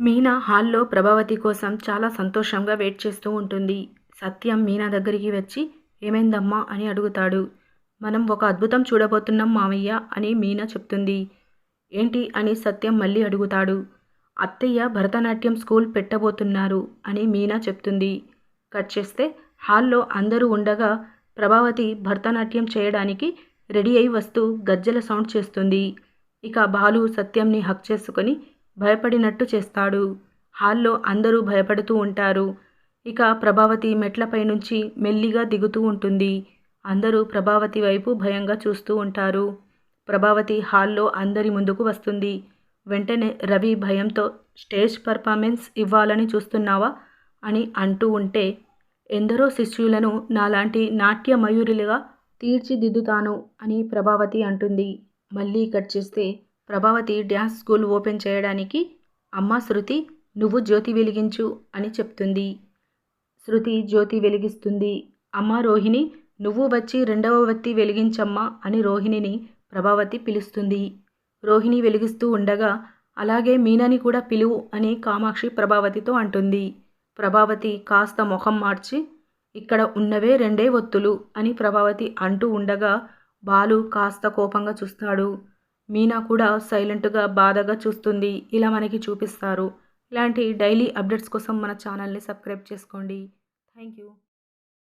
మీనా హాల్లో ప్రభావతి కోసం చాలా సంతోషంగా వెయిట్ చేస్తూ ఉంటుంది. సత్యం మీనా దగ్గరికి వచ్చి ఏమైందమ్మా? అని అడుగుతాడు. మనం ఒక అద్భుతం చూడబోతున్నాం మామయ్య అని మీనా చెప్తుంది. ఏంటి? అని సత్యం మళ్ళీ అడుగుతాడు. అత్తయ్య భరతనాట్యం స్కూల్ పెట్టబోతున్నారు అని మీనా చెప్తుంది. కట్ చేస్తే హాల్లో అందరూ ఉండగా ప్రభావతి భరతనాట్యం చేయడానికి రెడీ అయి వస్తూ గజ్జల సౌండ్ చేస్తుంది. ఇక బాలు సత్యంని హక్ చేసుకొని భయపడినట్టు చేస్తాడు. హాల్లో అందరూ భయపడుతూ ఉంటారు. ఇక ప్రభావతి మెట్లపై నుంచి మెల్లిగా దిగుతూ ఉంటుంది. అందరూ ప్రభావతి వైపు భయంగా చూస్తూ ఉంటారు. ప్రభావతి హాల్లో అందరి ముందుకు వస్తుంది. వెంటనే రవి భయంతో స్టేజ్ పర్ఫార్మెన్స్ ఇవ్వాలని చూస్తున్నావా? అని అంటూ ఉంటే ఎందరో శిష్యులను నాలాంటి నాట్య మయూరులుగా తీర్చిదిద్దుతాను అని ప్రభావతి అంటుంది. మళ్ళీ కట్ చేస్తే ప్రభావతి డ్యాన్స్ స్కూల్ ఓపెన్ చేయడానికి అమ్మ శృతి నువ్వు జ్యోతి వెలిగించు అని చెప్తుంది. శృతి జ్యోతి వెలిగిస్తుంది. అమ్మ రోహిణి నువ్వు వచ్చి రెండవ వత్తి వెలిగించమ్మా అని రోహిణిని ప్రభావతి పిలుస్తుంది. రోహిణి వెలిగిస్తూ ఉండగా అలాగే మీనని కూడా పిలువు అని కామాక్షి ప్రభావతితో అంటుంది. ప్రభావతి కాస్త ముఖం మార్చి ఇక్కడ ఉన్నవే రెండే ఒత్తులు అని ప్రభావతి అంటూ ఉండగా బాలు కాస్త కోపంగా చూస్తాడు. మీనా కూడా సైలెంట్గా బాధగా చూస్తుంది. ఇలా మనకి చూపిస్తారు. ఇలాంటి డైలీ అప్డేట్స్ కోసం మన ఛానల్ని సబ్స్క్రైబ్ చేసుకోండి. Thank you